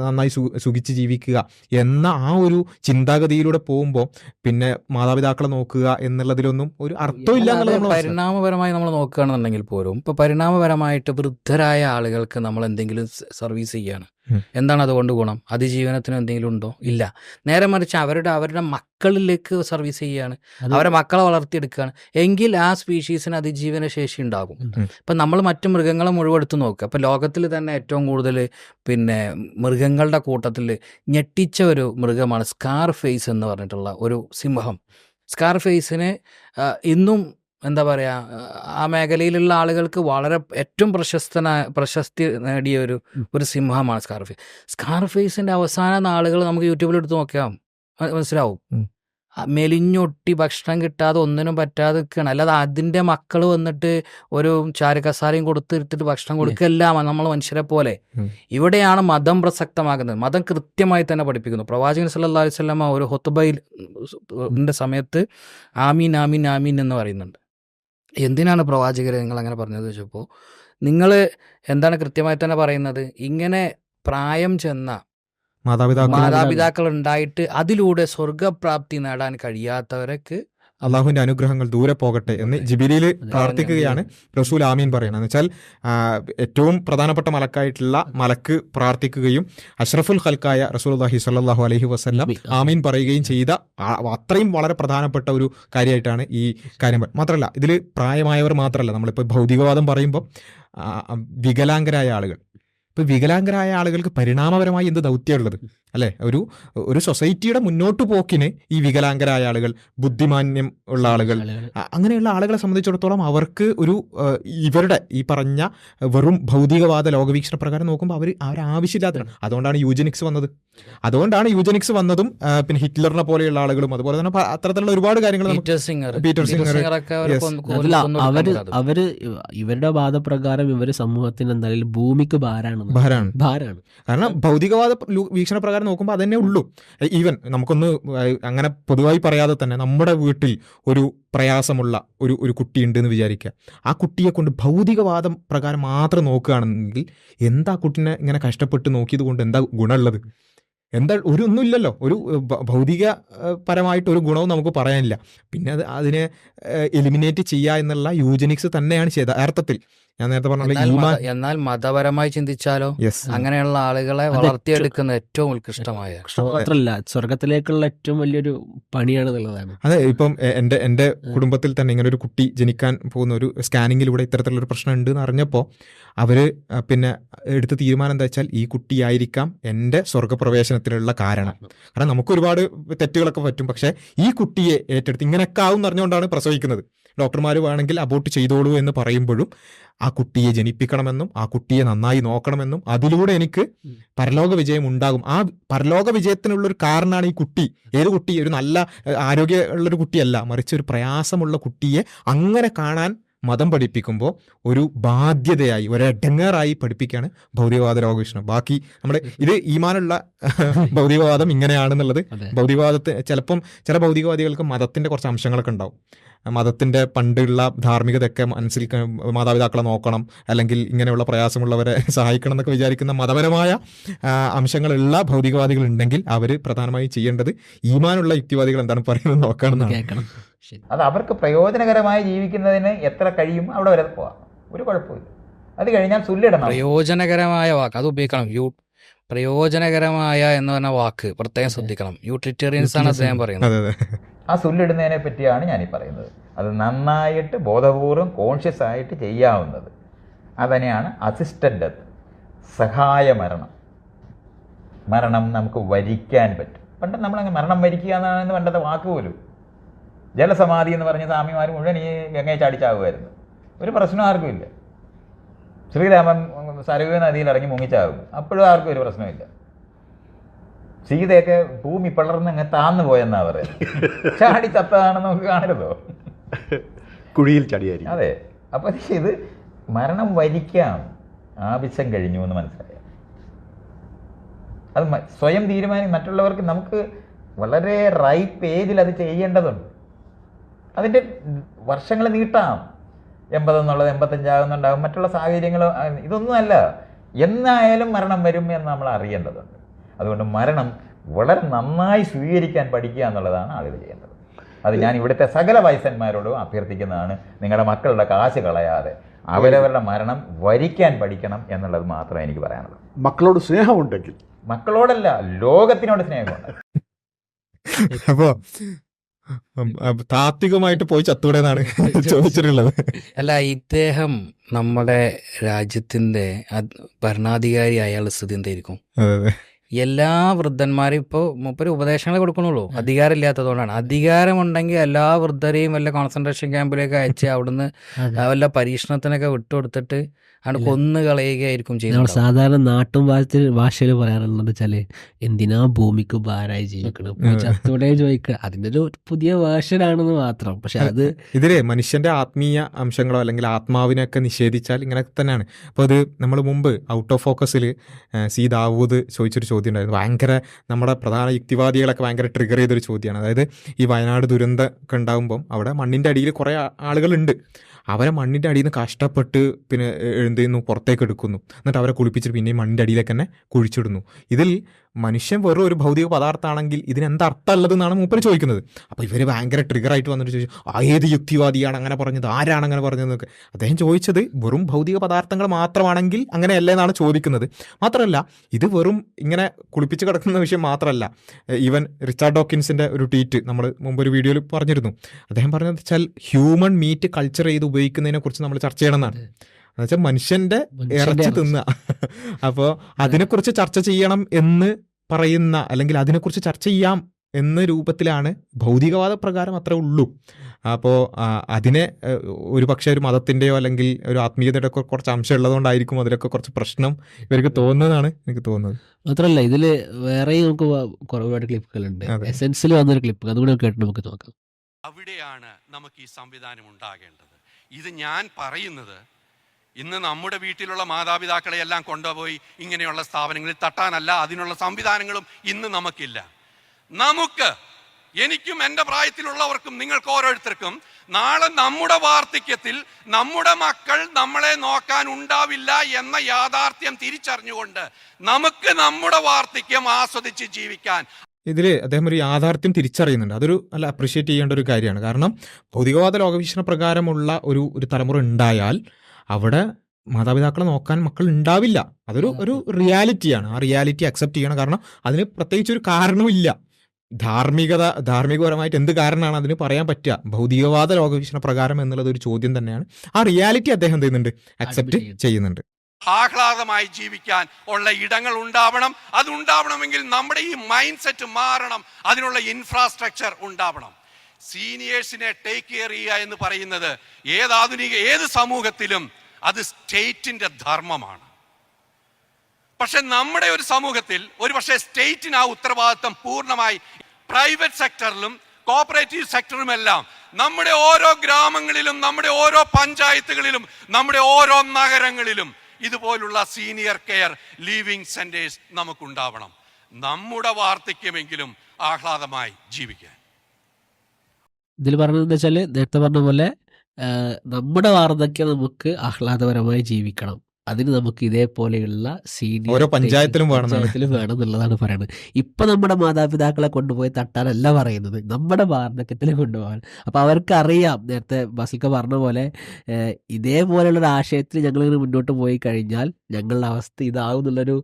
നന്നായി സുഖിച്ച് ജീവിക്കുക എന്ന ആ ഒരു ചിന്താഗതിയിലൂടെ പോകുമ്പോൾ പിന്നെ മാതാപിതാക്കളെ നോക്കുക എന്നുള്ളതിലൊന്നും ഒരു അർത്ഥമില്ല പരിണാമപരമായി നമ്മൾ നോക്കുകയാണെന്നുണ്ടെങ്കിൽ പോലും ഇപ്പൊ പരിണാമപരമായിട്ട് വൃദ്ധരായ ആളുകൾക്ക് നമ്മൾ എന്തെങ്കിലും സർവീസ് ചെയ്യാണ്. എന്താണ് അതുകൊണ്ട് ഗുണം? അതിജീവനത്തിന് എന്തെങ്കിലും ഉണ്ടോ? ഇല്ല. നേരെ മറിച്ച് അവരുടെ അവരുടെ മക്കളിലേക്ക് സർവീസ് ചെയ്യാണ് അവരെ മക്കളെ വളർത്തിയെടുക്കുകയാണ്. എങ്കിൽ ആ സ്പീഷീസിന് അതിജീവന ശേഷി ഉണ്ടാകും. ഇപ്പം നമ്മൾ മറ്റ് മൃഗങ്ങളെ മുഴുവൻ എടുത്ത് നോക്കുക. ഇപ്പം ലോകത്തിൽ തന്നെ ഏറ്റവും കൂടുതൽ പിന്നെ മൃഗങ്ങളുടെ കൂട്ടത്തിൽ ഞെട്ടിച്ച ഒരു മൃഗമാണ് സ്കാർ ഫേസ് എന്ന് പറഞ്ഞിട്ടുള്ള ഒരു സിംഹം. സ്കാർ ഫേസിന് ഇന്നും എന്താ പറയുക ആ മേഖലയിലുള്ള ആളുകൾക്ക് വളരെ ഏറ്റവും പ്രശസ്തനായ പ്രശസ്തി നേടിയ ഒരു ഒരു സിംഹമാണ് സ്കാർ ഫേസ് സ്കാർ ഫേസിന്റെ അവസാന നാളുകൾ നമുക്ക് യൂട്യൂബിൽ എടുത്ത് നോക്കാം മനസ്സിലാവും. മെലിഞ്ഞൊട്ടി ഭക്ഷണം കിട്ടാതെ ഒന്നിനും പറ്റാതെ നിൽക്കുകയാണ്. അല്ലാതെ അതിന്റെ മക്കൾ വന്നിട്ട് ഒരു ചാരക്കസാരയും കൊടുത്തിരുത്തിട്ട് ഭക്ഷണം കൊടുക്കല്ല നമ്മൾ മനുഷ്യരെ പോലെ. ഇവിടെയാണ് മതം പ്രസക്തമാകുന്നത്. മതം കൃത്യമായി തന്നെ പഠിപ്പിക്കുന്നു. പ്രവാചകൻ സല്ലാ അലൈഹി വസല്ലമ ഒരു ഹൊത്തുബയിൽ സമയത്ത് ആമീൻ ആമീൻ ആമീൻ എന്ന് പറയുന്നുണ്ട്. എന്തിനാണ് പ്രവാചകർ നിങ്ങൾ അങ്ങനെ പറഞ്ഞത് ചോദിച്ചപ്പോൾ നിങ്ങൾ എന്താണ് കൃത്യമായി തന്നെ പറയുന്നത്? ഇങ്ങനെ പ്രായം ചെന്ന മാതാപിതാക്കൾ ഉണ്ടായിട്ട് അതിലൂടെ സ്വർഗപ്രാപ്തി നേടാൻ കഴിയാത്തവർക്ക് അള്ളാഹുവിന്റെ അനുഗ്രഹങ്ങൾ ദൂരെ പോകട്ടെ എന്ന് ജിബിലിയിൽ പ്രാർത്ഥിക്കുകയാണ് റസൂൽ ആമീൻ പറയുന്നത്. എന്ന് വെച്ചാൽ ഏറ്റവും പ്രധാനപ്പെട്ട മലക്കായിട്ടുള്ള മലക്ക് പ്രാർത്ഥിക്കുകയും അഷ്റഫുൽ ഖൽക്കായ റസൂൽ അള്ളാഹി സ്വല്ലല്ലാഹു അലൈഹി വസല്ലം ആമീൻ പറയുകയും ചെയ്ത അത്രയും വളരെ പ്രധാനപ്പെട്ട ഒരു കാര്യമായിട്ടാണ് ഈ കാര്യം മാത്രമല്ല ഇതിൽ പ്രായമായവർ മാത്രമല്ല. നമ്മളിപ്പോൾ ഭൗതികവാദം പറയുമ്പോൾ വികലാംഗരായ ആളുകൾ. ഇപ്പൊ വികലാംഗരായ ആളുകൾക്ക് പരിണാമപരമായി എന്ത് ദൗത്യമുള്ളത് അല്ലെ? ഒരു ഒരു സൊസൈറ്റിയുടെ മുന്നോട്ട് പോക്കിന് ഈ വികലാംഗരായ ആളുകൾ ബുദ്ധിമാന്യം ഉള്ള ആളുകൾ അങ്ങനെയുള്ള ആളുകളെ സംബന്ധിച്ചിടത്തോളം അവർക്ക് ഒരു ഇവരുടെ ഈ പറഞ്ഞ വെറും ഭൗതികവാദ ലോകവീക്ഷണ പ്രകാരം നോക്കുമ്പോൾ അവർ അവരാവശ്യമില്ലാത്തതാണ് അതുകൊണ്ടാണ് യൂജനിക്സ് വന്നത്. അതുകൊണ്ടാണ് യൂജനിക്സ് വന്നതും പിന്നെ ഹിറ്റ്ലറിനെ പോലെയുള്ള ആളുകളും അതുപോലെ തന്നെ അത്തരത്തിലുള്ള ഒരുപാട് കാര്യങ്ങൾ പീറ്റർ സിംഗർ. അവരെ അവർ ഇവരുടെ വാദപ്രകാരം ഇവർ സമൂഹത്തിന് എന്തായാലും ഭൂമിക്ക് ഭാരാണ്. ഭാരാണ്. ഭാരാണ്. കാരണം ഭൗതികവാദ വീക്ഷണ പ്രകാരം നോക്കുമ്പോൾ അതന്നെ ഉള്ളൂ. ഈവൻ നമുക്കൊന്ന് അങ്ങനെ പൊതുവായി പറയാതെ തന്നെ നമ്മുടെ വീട്ടിൽ ഒരു പ്രയാസമുള്ള ഒരു ഒരു കുട്ടിയുണ്ട് എന്ന് വിചാരിക്കുക. ആ കുട്ടിയെ കൊണ്ട് ഭൗതികവാദം പ്രകാരം മാത്രം നോക്കുകയാണെങ്കിൽ എന്താ കുട്ടിനെ ഇങ്ങനെ കഷ്ടപ്പെട്ട് നോക്കിയത് കൊണ്ട് എന്താ ഗുണമുള്ളത്? എന്താ ഒരു ഒന്നുമില്ലല്ലോ. ഒരു ഭൗതിക പരമായിട്ട് ഒരു ഗുണവും നമുക്ക് പറയാനില്ല. പിന്നെ അത് അതിനെ എലിമിനേറ്റ് ചെയ്യുക എന്നുള്ള യൂജനിക്സ് തന്നെയാണ് ചെയ്ത അർത്ഥത്തിൽ ഞാൻ നേരത്തെ പറഞ്ഞ എന്നാൽ എന്നാൽ മതപരമായി ചിന്തിച്ചാലോ? അങ്ങനെയുള്ള ആളുകളെ അത് വളർത്തിയെടുക്കുന്ന ഏറ്റവും ഉത്കൃഷ്ടമായ മാത്രമല്ല സ്വർഗത്തിലേക്കുള്ള ഏറ്റവും വലിയൊരു പണിയാണ് എന്നുള്ളതാണ് അതെ ഇപ്പം എന്റെ എന്റെ കുടുംബത്തിൽ തന്നെ ഇങ്ങനെ ഒരു കുട്ടി ജനിക്കാൻ പോകുന്ന ഒരു സ്കാനിങ്ങിലൂടെ ഇത്തരത്തിലുള്ള ഒരു പ്രശ്നം ഉണ്ട് എന്ന് അറിഞ്ഞപ്പോൾ അവർ പിന്നെ എടുത്ത തീരുമാനം എന്താ വെച്ചാൽ ഈ കുട്ടിയായിരിക്കാം എന്റെ സ്വർഗപ്രവേശനത്തിനുള്ള കാരണം. കാരണം നമുക്ക് ഒരുപാട് തെറ്റുകളൊക്കെ പറ്റും. പക്ഷേ ഈ കുട്ടിയെ ഏറ്റെടുത്ത് ഇങ്ങനെയൊക്കെ ആവും അറിഞ്ഞുകൊണ്ടാണ് പ്രസവിക്കുന്നത്. ഡോക്ടർമാർ വേണമെങ്കിൽ അബോട്ട് ചെയ്തോളൂ എന്ന് പറയുമ്പോഴും ആ കുട്ടിയെ ജനിപ്പിക്കണമെന്നും ആ കുട്ടിയെ നന്നായി നോക്കണമെന്നും അതിലൂടെ എനിക്ക് പരലോക വിജയം ഉണ്ടാകും. ആ പരലോക വിജയത്തിനുള്ളൊരു കാരണമാണ് ഈ കുട്ടി. ഏത് കുട്ടി? ഒരു നല്ല ആരോഗ്യമുള്ളൊരു കുട്ടിയല്ല. മറിച്ച് ഒരു പ്രയാസമുള്ള കുട്ടിയെ അങ്ങനെ കാണാൻ മതം പഠിപ്പിക്കുമ്പോൾ ഒരു ബാധ്യതയായി ഒരു എടങ്ങേറായി പഠിപ്പിക്കുകയാണ് ഭൗതികവാദ ലോകവീക്ഷണം ബാക്കി നമ്മുടെ ഇത് ഈമാനുള്ള ഭൗതികവാദം ഇങ്ങനെയാണെന്നുള്ളത് ഭൗതികവാദത്തെ ചിലപ്പം ചില ഭൗതികവാദികൾക്ക് മതത്തിന്റെ കുറച്ച് അംശങ്ങളൊക്കെ ഉണ്ടാവും. മതത്തിന്റെ പണ്ടുള്ള ധാർമ്മികതയൊക്കെ മനസ്സിൽ മാതാപിതാക്കളെ നോക്കണം അല്ലെങ്കിൽ ഇങ്ങനെയുള്ള പ്രയാസമുള്ളവരെ സഹായിക്കണം എന്നൊക്കെ വിചാരിക്കുന്ന മതപരമായ അംശങ്ങളുള്ള ഭൗതികവാദികൾ ഉണ്ടെങ്കിൽ അവർ പ്രധാനമായും ചെയ്യേണ്ടത് ഈമാനുള്ള യുക്തിവാദികൾ എന്താണ് പറയുന്നത് നോക്കാണെന്നാണ്. കേൾക്കണം. അത് അവർക്ക് പ്രയോജനകരമായി ജീവിക്കുന്നതിന് എത്ര കഴിയും അവിടെ വരെ പോവാം. ഒരു കുഴപ്പമില്ല അത് കഴിഞ്ഞാൽ സുല്ലിടണം. പ്രയോജനകരമായ വാക്ക്. അത് ഉപയോഗിക്കണം. യു പ്രയോജനകരമായ എന്ന് പറഞ്ഞ വാക്ക് പ്രത്യേകം ശ്രദ്ധിക്കണം. യൂട്ടിറ്റേറിയൻസ് ആണ് അദ്ദേഹം പറയുന്നത്. അതെ അതെ. ആ സുല്ലിടുന്നതിനെ പറ്റിയാണ് ഞാൻ ഈ പറയുന്നത്. അത് നന്നായിട്ട് ബോധപൂർവം കോൺഷ്യസ് ആയിട്ട് ചെയ്യാവുന്നത്. അതിനെയാണ് അസിസ്റ്റഡ് ഡെത്ത് സഹായ മരണം. മരണം നമുക്ക് വരിക്കാൻ പറ്റും. പണ്ട് നമ്മളങ്ങ് മരണം വരിക്കുക എന്നാണ് പണ്ടത്തെ വാക്ക് പോലും. ജലസമാധി എന്ന് പറഞ്ഞ സ്വാമിമാർ മുഴുവൻ ഈ ഗംഗയെ ചാടിച്ചാകുമായിരുന്നു. ഒരു പ്രശ്നം ആർക്കുമില്ല ശ്രീരാമൻ സരയൂ നദിയിൽ ഇറങ്ങി മുങ്ങിച്ചാകും. അപ്പോഴും ആർക്കും ഒരു പ്രശ്നമില്ല സീതയൊക്കെ ഭൂമി പിളർന്ന് അങ്ങ് താന്നു പോയെന്നാ പറയുന്നത്. ചാടി ചത്തതാണെന്ന് നമുക്ക് കാണരുതോ? കുഴിയിൽ ചടിയായിരിക്കും. അതെ. അപ്പൊ ഇത് മരണം വരിക്കാം. ആവശ്യം കഴിഞ്ഞു എന്ന് മനസ്സിലായി. അത് സ്വയം തീരുമാനി മറ്റുള്ളവർക്ക് നമുക്ക് വളരെ റൈപ്പ് ഏജിൽ അത് ചെയ്യേണ്ടതുണ്ട്. അതിന്റെ വർഷങ്ങൾ നീട്ടാം. എൺപതെന്നുള്ളത് എൺപത്തഞ്ചാകുന്നുണ്ടാകും. മറ്റുള്ള സാഹചര്യങ്ങൾ ഇതൊന്നുമല്ല എന്നായാലും മരണം വരും എന്ന് നമ്മൾ അറിയേണ്ടതുണ്ട്. അതുകൊണ്ട് മരണം വളരെ നന്നായി സ്വീകരിക്കാൻ പഠിക്കുക എന്നുള്ളതാണ് ആളുകൾ ചെയ്യേണ്ടത്. അത് ഞാൻ ഇവിടുത്തെ സകല വയസ്സന്മാരോടും അഭ്യർത്ഥിക്കുന്നതാണ്. നിങ്ങളുടെ മക്കളുടെ കാശ് കളയാതെ അവരവരുടെ മരണം വരിക്കാൻ പഠിക്കണം എന്നുള്ളത് മാത്രമേ എനിക്ക് പറയാനുള്ളൂ. മക്കളോട് സ്നേഹമുണ്ടെങ്കിൽ. മക്കളോടല്ല ലോകത്തിനോട് സ്നേഹമുണ്ട്. അപ്പോ ഉം, അപ്പൊ താത്വികമായിട്ട് പോയി ചത്തൂടെന്നാണ് ചോദിച്ചിട്ടുള്ളത്. അല്ല ഇദ്ദേഹം നമ്മുടെ രാജ്യത്തിന്റെ ഭരണാധികാരി അയാളുടെ സ്ഥിതി എന്തായിരിക്കും? എല്ലാ വൃദ്ധന്മാരും ഇപ്പോൾ മുപ്പര് ഉപദേശങ്ങൾ കൊടുക്കണുള്ളൂ അധികാരമില്ലാത്തതുകൊണ്ടാണ്. അധികാരമുണ്ടെങ്കിൽ എല്ലാ വൃദ്ധരെയും വല്ല കോൺസെൻട്രേഷൻ ക്യാമ്പിലേക്ക് അയച്ച് അവിടുന്ന്. വല്ല പരീക്ഷണത്തിനൊക്കെ വിട്ടുകൊടുത്തിട്ട് അവിടെ കൊന്നു കളയുകയായിരിക്കും ചെയ്യുന്നത്. സാധാരണ നാട്ടും ഭാഷയിൽ ഭാഷയിൽ പറയാറുള്ളത് വെച്ചാൽ എന്തിനാ ഭൂമിക്ക് ഭാരമായി ജീവിക്കണം ചത്തൂടെ ചോദിക്കുക. അതിന്റെ ഒരു പുതിയ വേർഷനാണെന്ന് മാത്രം. പക്ഷെ അത് ഇതിലെ മനുഷ്യന്റെ ആത്മീയ അംശങ്ങളോ അല്ലെങ്കിൽ ആത്മാവിനെയൊക്കെ നിഷേധിച്ചാൽ ഇങ്ങനെ തന്നെയാണ്. അപ്പോൾ അത് നമ്മൾ മുമ്പ് ഔട്ട് ഓഫ് ഫോക്കസിൽ സി ദാവൂദ് ചോദിച്ചൊരു ചോദ്യം ഉണ്ടായിരുന്നു. ഭയങ്കര നമ്മുടെ പ്രധാന യുക്തിവാദികളൊക്കെ ഭയങ്കര ട്രിഗർ ചെയ്തൊരു ചോദ്യമാണ്. അതായത് ഈ വയനാട് ദുരന്തം ഒക്കെ ഉണ്ടാകുമ്പം അവിടെ മണ്ണിന്റെ അടിയിൽ കുറേ ആളുകളുണ്ട്. അവരെ മണ്ണിന്റെ അടിയിൽ നിന്ന് കഷ്ടപ്പെട്ട് പിന്നെ എന്ത് പുറത്തേക്ക് എടുക്കുന്നു. എന്നിട്ട് അവരെ കുളിപ്പിച്ചിട്ട് പിന്നെയും മണ്ണിന്റെ അടിയിലേക്ക് തന്നെ കുഴിച്ചിടുന്നു. ഇതിൽ മനുഷ്യൻ വെറും ഒരു ഭൗതിക പദാർത്ഥമാണെങ്കിൽ ഇതിന് എന്താ മൂപ്പര് ചോദിക്കുന്നത്. അപ്പോൾ ഇവർ ഭയങ്കര ട്രിഗറായിട്ട് വന്നിട്ട് ചോദിച്ചു "ആ, ഏത് യുക്തിവാദിയാണ് അങ്ങനെ പറഞ്ഞത്? ആരാണ് അങ്ങനെ പറഞ്ഞതെന്നൊക്കെ? അദ്ദേഹം ചോദിച്ചത് വെറും ഭൗതിക പദാർത്ഥങ്ങൾ മാത്രമാണെങ്കിൽ അങ്ങനെയല്ല എന്നാണ് ചോദിക്കുന്നത്. മാത്രമല്ല ഇത് വെറും ഇങ്ങനെ കുളിപ്പിച്ച് കിടക്കുന്ന വിഷയം മാത്രമല്ല. ഈവൻ റിച്ചാർഡ് ഡോക്കിൻസിന്റെ ഒരു ട്വീറ്റ് നമ്മൾ മുമ്പ് ഒരു വീഡിയോയിൽ പറഞ്ഞിരുന്നു. അദ്ദേഹം പറഞ്ഞത് വെച്ചാൽ ഹ്യൂമൺ മീറ്റ് കൾച്ചർ ചെയ്ത് ഉപയോഗിക്കുന്നതിനെക്കുറിച്ച് നമ്മൾ ചർച്ച ചെയ്യണമെന്നാണ്. എന്നുവെച്ചാൽ മനുഷ്യന്റെ മനുഷ്യന്റെ ഇറച്ചി തിന്ന. തിന്നുക അപ്പോൾ അതിനെക്കുറിച്ച് ചർച്ച ചെയ്യണം എന്ന് പറയുന്ന അല്ലെങ്കിൽ അതിനെക്കുറിച്ച് ചർച്ച ചെയ്യാം എന്ന രൂപത്തിലാണ് ഭൗതികവാദ പ്രകാരം അത്രേ ഉള്ളൂ. അപ്പോൾ അതിനെ ഒരു പക്ഷേ ഒരു മതത്തിന്റെയോ അല്ലെങ്കിൽ ഒരു ആത്മീയതയുടെ ഒക്കെ കുറച്ച് അംശം ഉള്ളതുകൊണ്ടായിരിക്കും അതിലൊക്കെ കുറച്ച് പ്രശ്നം ഇവർക്ക് തോന്നുന്നതാണ് എനിക്ക് തോന്നുന്നത്. മാത്രമല്ല ഇതിൽ വേറെയും നമുക്ക് ഒരുപാട് ക്ലിപ്പുകളുണ്ട്. എസെൻസിൽ വന്നൊരു ക്ലിപ്പ്. അതുകൂടെ കേട്ട് നമുക്ക് നോക്കാം. അവിടെയാണ് നമുക്ക് ഈ സംവിധാനം ഉണ്ടാകേണ്ടത്. ഇത് ഞാൻ പറയുന്നത് ഇന്ന് നമ്മുടെ വീട്ടിലുള്ള മാതാപിതാക്കളെ എല്ലാം കൊണ്ടുപോയി ഇങ്ങനെയുള്ള സ്ഥാപനങ്ങളിൽ തട്ടാനല്ല അതിനുള്ള സംവിധാനങ്ങളും ഇന്ന് നമുക്കില്ല. നമുക്ക് എനിക്കും എന്റെ പ്രായത്തിലുള്ളവർക്കും നിങ്ങൾക്ക് ഓരോരുത്തർക്കും നാളെ നമ്മുടെ വാർദ്ധക്യത്തിൽ നമ്മുടെ മക്കൾ നമ്മളെ നോക്കാൻ ഉണ്ടാവില്ല എന്ന യാഥാർത്ഥ്യം തിരിച്ചറിഞ്ഞുകൊണ്ട് നമുക്ക് നമ്മുടെ വാർദ്ധക്യം ആസ്വദിച്ച് ജീവിക്കാൻ. ഇതിൽ അദ്ദേഹം ഒരു യാഥാർത്ഥ്യം തിരിച്ചറിയുന്നുണ്ട്. അതൊരു നല്ല അപ്രിഷ്യേറ്റ് ചെയ്യേണ്ട ഒരു കാര്യമാണ്. കാരണം ഭൗതികവാദ ലോകവീക്ഷണ പ്രകാരമുള്ള ഒരു ഒരു തലമുറ ഉണ്ടായാൽ അവിടെ മാതാപിതാക്കളെ നോക്കാൻ മക്കൾ ഉണ്ടാവില്ല. അതൊരു ഒരു റിയാലിറ്റിയാണ്. ആ റിയാലിറ്റി അക്സെപ്റ്റ് ചെയ്യണം. കാരണം അതിന് പ്രത്യേകിച്ച് ഒരു കാരണമില്ല ധാർമ്മികത ധാർമ്മികപരമായിട്ട് എന്ത് കാരണമാണ് അതിന് പറയാൻ പറ്റുക? ഭൗതികവാദ ലോകവീക്ഷണ പ്രകാരം എന്നുള്ളത് ഒരു ചോദ്യം തന്നെയാണ്. ആ റിയാലിറ്റി അദ്ദേഹം എന്ത് ചെയ്യുന്നുണ്ട്? അക്സെപ്റ്റ് ചെയ്യുന്നുണ്ട്. ആഹ്ലാദമായി ജീവിക്കാൻ ഉള്ള ഇടങ്ങൾ ഉണ്ടാവണം. അത് ഉണ്ടാവണമെങ്കിൽ നമ്മുടെ ഈ മൈൻഡ് സെറ്റ് മാറണം. അതിനുള്ള ഇൻഫ്രാസ്ട്രക്ചർ ഉണ്ടാവണം. സീനിയേഴ്സിനെ ടേക്ക് കെയർ ചെയ്യുക എന്ന് പറയുന്നത് ഏത് ആധുനിക ഏത് സമൂഹത്തിലും അത് സ്റ്റേറ്റിന്റെ ധർമ്മമാണ്. പക്ഷെ നമ്മുടെ ഒരു സമൂഹത്തിൽ ഒരു പക്ഷേ സ്റ്റേറ്റിന് ആ ഉത്തരവാദിത്വം പൂർണമായി പ്രൈവറ്റ് സെക്ടറിലും കോപ്പറേറ്റീവ് സെക്ടറുമെല്ലാം നമ്മുടെ ഓരോ ഗ്രാമങ്ങളിലും നമ്മുടെ ഓരോ പഞ്ചായത്തുകളിലും നമ്മുടെ ഓരോ നഗരങ്ങളിലും ഇതുപോലുള്ള സീനിയർ കെയർ ലീവിംഗ് സെന്റേഴ്സ് നമുക്കുണ്ടാവണം. നമ്മുടെ വാർദ്ധക്യമെങ്കിലും ആഹ്ലാദമായി ജീവിക്കാൻ. ഇതിൽ പറഞ്ഞത് എന്താ വെച്ചാൽ നേരത്തെ പറഞ്ഞ പോലെ നമ്മുടെ വാർദ്ധക്യം നമുക്ക് ആഹ്ലാദപരമായി ജീവിക്കണം. അതിന് നമുക്ക് ഇതേപോലെയുള്ള സീനിയർ ഓരോ പഞ്ചായത്തിലും വേണം. പഞ്ചായത്തിലും വേണം എന്നുള്ളതാണ് പറയുന്നത് ഇപ്പൊ നമ്മുടെ മാതാപിതാക്കളെ കൊണ്ടുപോയി തട്ടാനല്ല പറയുന്നത്. നമ്മുടെ വാർദ്ധക്യത്തിൽ കൊണ്ടുപോകാൻ. അപ്പൊ അവർക്ക് അറിയാം നേരത്തെ ബസിൽക്ക പറഞ്ഞ പോലെ ഇതേപോലെയുള്ള ഒരു ആശയത്തിൽ ഞങ്ങൾ ഇങ്ങനെ മുന്നോട്ട് പോയി കഴിഞ്ഞാൽ ഞങ്ങളുടെ അവസ്ഥ ഇതാവും എന്നുള്ളൊരു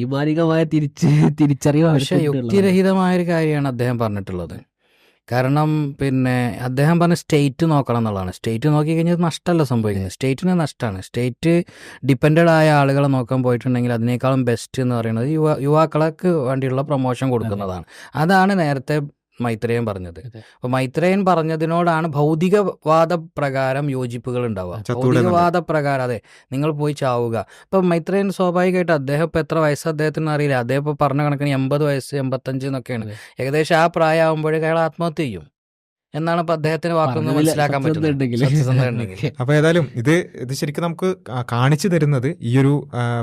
ഈമാനികമായ തിരിച്ച് തിരിച്ചറിവ് യുക്തിരഹിതമായ ഒരു കാര്യമാണ് അദ്ദേഹം പറഞ്ഞിട്ടുള്ളത്. കാരണം പിന്നെ അദ്ദേഹം പറഞ്ഞ സ്റ്റേറ്റ് നോക്കണം എന്നുള്ളതാണ്. സ്റ്റേറ്റ് നോക്കി കഴിഞ്ഞാൽ നഷ്ടമല്ല സംഭവിക്കുന്നത്. സ്റ്റേറ്റിന് നഷ്ടമാണ്. സ്റ്റേറ്റ് ഡിപ്പെൻഡഡ് ആയ ആളുകളെ നോക്കാൻ പോയിട്ടുണ്ടെങ്കിൽ അതിനേക്കാളും ബെസ്റ്റ് എന്ന് പറയുന്നത് യുവ യുവാക്കൾക്ക് വേണ്ടിയുള്ള പ്രൊമോഷൻ കൊടുക്കുന്നതാണ്. അതാണ് നേരത്തെ മൈത്രേയൻ പറഞ്ഞത്. അപ്പൊ മൈത്രേയൻ പറഞ്ഞതിനോടാണ് ഭൗതികവാദ പ്രകാരം യോജിപ്പുകൾ ഉണ്ടാവുക. ഭൗതികവാദ പ്രകാരം അതെ. നിങ്ങൾ പോയി ചാവുക. ഇപ്പൊ മൈത്രേയൻ സ്വാഭാവികമായിട്ട് അദ്ദേഹം ഇപ്പൊ എത്ര വയസ്സ് അദ്ദേഹത്തിന് അറിയില്ല. അദ്ദേഹം ഇപ്പൊ പറഞ്ഞ കണക്കിന് എൺപത് വയസ്സ് എൺപത്തഞ്ച് എന്നൊക്കെയാണ്. ഏകദേശം ആ പ്രായമാകുമ്പോഴേക്കും അയാൾ ആത്മഹത്യ ചെയ്യും. എന്നാണ് ഇപ്പൊ അദ്ദേഹത്തിന്റെ വാക്കൊന്ന് മനസ്സിലാക്കാൻ പറ്റുന്നത്. അപ്പൊ ഏതായാലും ഇത് ഇത് ശരിക്കും നമുക്ക് കാണിച്ചു തരുന്നത് ഈ ഒരു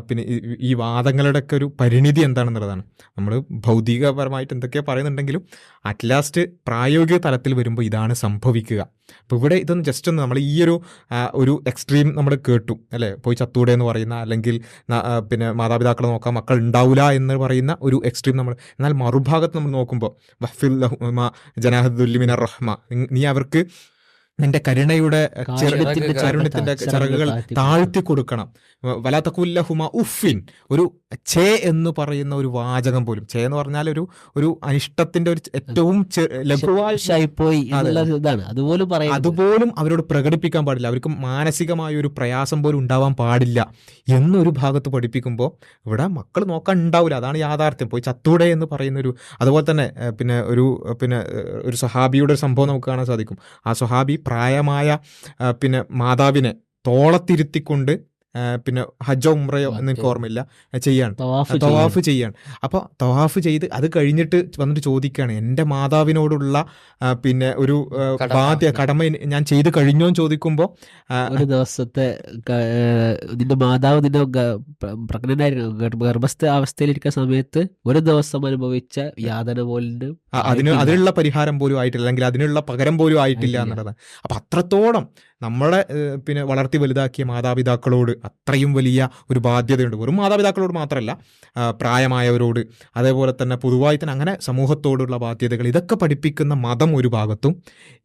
പിന്നെ ഈ- വാദങ്ങളുടെ ഒക്കെ ഒരു പരിണിതി എന്താണെന്നുള്ളതാണ്. നമ്മൾ ഭൗതികപരമായിട്ട് എന്തൊക്കെയാ പറയുന്നുണ്ടെങ്കിലും അറ്റ് ലാസ്റ്റ് പ്രായോഗിക തലത്തിൽ വരുമ്പോൾ ഇതാണ് സംഭവിക്കുക. അപ്പോൾ ഇവിടെ ഇതൊന്ന് ജസ്റ്റ് ഒന്ന് നമ്മൾ ഈ ഒരു ഒരു എക്സ്ട്രീം നമ്മൾ കേട്ടു അല്ലേ? പോയി ചത്തൂടെ എന്ന് പറയുന്ന അല്ലെങ്കിൽ പിന്നെ മാതാപിതാക്കളെ നോക്കാം മക്കൾ ഉണ്ടാവില്ല എന്ന് പറയുന്ന ഒരു എക്സ്ട്രീം നമ്മൾ എന്നാൽ മറുഭാഗത്ത് നമ്മൾ നോക്കുമ്പോൾ വഫിൽ ജനാഹദുല്ലിമിന റഹ്മ. നീ അവർക്ക് നിന്റെ കരുണയുടെ കാരുണ്യത്തിന്റെ ചിറകുകൾ താഴ്ത്തി കൊടുക്കണം. വലാത്തക്കുല്ലഹുമ ഉഫിൻ ഒരു ചേ എന്ന് പറയുന്ന ഒരു വാചകം പോലും. ചേ എന്ന് പറഞ്ഞാൽ ഒരു ഒരു അനിഷ്ടത്തിന്റെ ഒരു ഏറ്റവും ലഘുവായ അതുപോലും അതുപോലും അവരോട് പ്രകടിപ്പിക്കാൻ പാടില്ല. അവർക്ക് മാനസികമായ ഒരു പ്രയാസം പോലും ഉണ്ടാവാൻ പാടില്ല എന്നൊരു ഭാഗത്ത് പഠിപ്പിക്കുമ്പോൾ ഇവിടെ മക്കൾ നോക്കാൻ ഉണ്ടാവില്ല അതാണ് യാഥാർത്ഥ്യം. പോയി ചത്തൂടെ എന്ന് പറയുന്ന ഒരു അതുപോലെ തന്നെ പിന്നെ ഒരു പിന്നെ ഒരു സഹാബിയുടെ ഒരു സംഭവം നമുക്ക് കാണാൻ സാധിക്കും. ആ സ്വഹാബി പ്രായമായ പിന്നെ മാതാവിനെ തോളത്തിരുത്തിക്കൊണ്ട് പിന്നെ ഹജ്ജോ ഉമ്രയോ എന്ന് എനിക്ക് ഓർമ്മയില്ല. ചെയ്യാണ്. തവാഫ് ചെയ്യാണ്. അപ്പോൾ തവാഫ് ചെയ്ത് അത് കഴിഞ്ഞിട്ട് വന്നിട്ട് ചോദിക്കുകയാണ്. എന്റെ മാതാവിനോടുള്ള പിന്നെ ഒരു ബാധ്യ കടമ. ഞാൻ ചെയ്ത് കഴിഞ്ഞോ എന്ന് ചോദിക്കുമ്പോൾ ഒരു ദിവസത്തെ നിന്റെ മാതാവ് നിന്റെ പ്രഗ്നനായിരുന്നു. ഗർഭസ്ഥ അവസ്ഥയിലിരിക്കുന്ന സമയത്ത് ഒരു ദിവസം അനുഭവിച്ച യാതന പോലും അതിന് അതിനുള്ള പരിഹാരം പോലും ആയിട്ടില്ല. അല്ലെങ്കിൽ അതിനുള്ള പകരം പോലും ആയിട്ടില്ല ആയിട്ടില്ല. എന്നുള്ളതാണ് അപ്പം അത്രത്തോളം നമ്മളെ പിന്നെ വളർത്തി വലുതാക്കിയ മാതാപിതാക്കളോട് അത്രയും വലിയ ഒരു ബാധ്യതയുണ്ട്. വെറും മാതാപിതാക്കളോട് മാത്രമല്ല പ്രായമായവരോട് അതേപോലെ തന്നെ പൊതുവായി തന്നെ അങ്ങനെ സമൂഹത്തോടുള്ള ബാധ്യതകൾ ഇതൊക്കെ പഠിപ്പിക്കുന്ന മതം ഒരു ഭാഗത്തും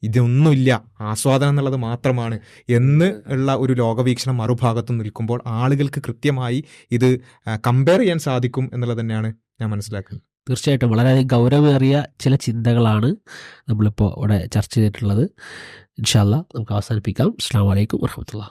ഇതൊന്നുമില്ല. ആസ്വാദനം എന്നുള്ളത് മാത്രമാണ് എന്ന് ഉള്ള ഒരു ലോകവീക്ഷണം മറുഭാഗത്തും നിൽക്കുമ്പോൾ ആളുകൾക്ക് കൃത്യമായി ഇത് കമ്പയർ ചെയ്യാൻ സാധിക്കും എന്നുള്ളത് തന്നെയാണ് ഞാൻ മനസ്സിലാക്കുന്നത്. തീർച്ചയായിട്ടും. വളരെ ഗൗരവമേറിയ ചില ചിന്തകളാണ് നമ്മളിപ്പോൾ ഇവിടെ ചർച്ച ചെയ്തിട്ടുള്ളത്. ഇൻഷാല്ല നമുക്ക് അവസാനിപ്പിക്കാം അസ്സാം വലൈക്കും വർഹമത്തുള്ള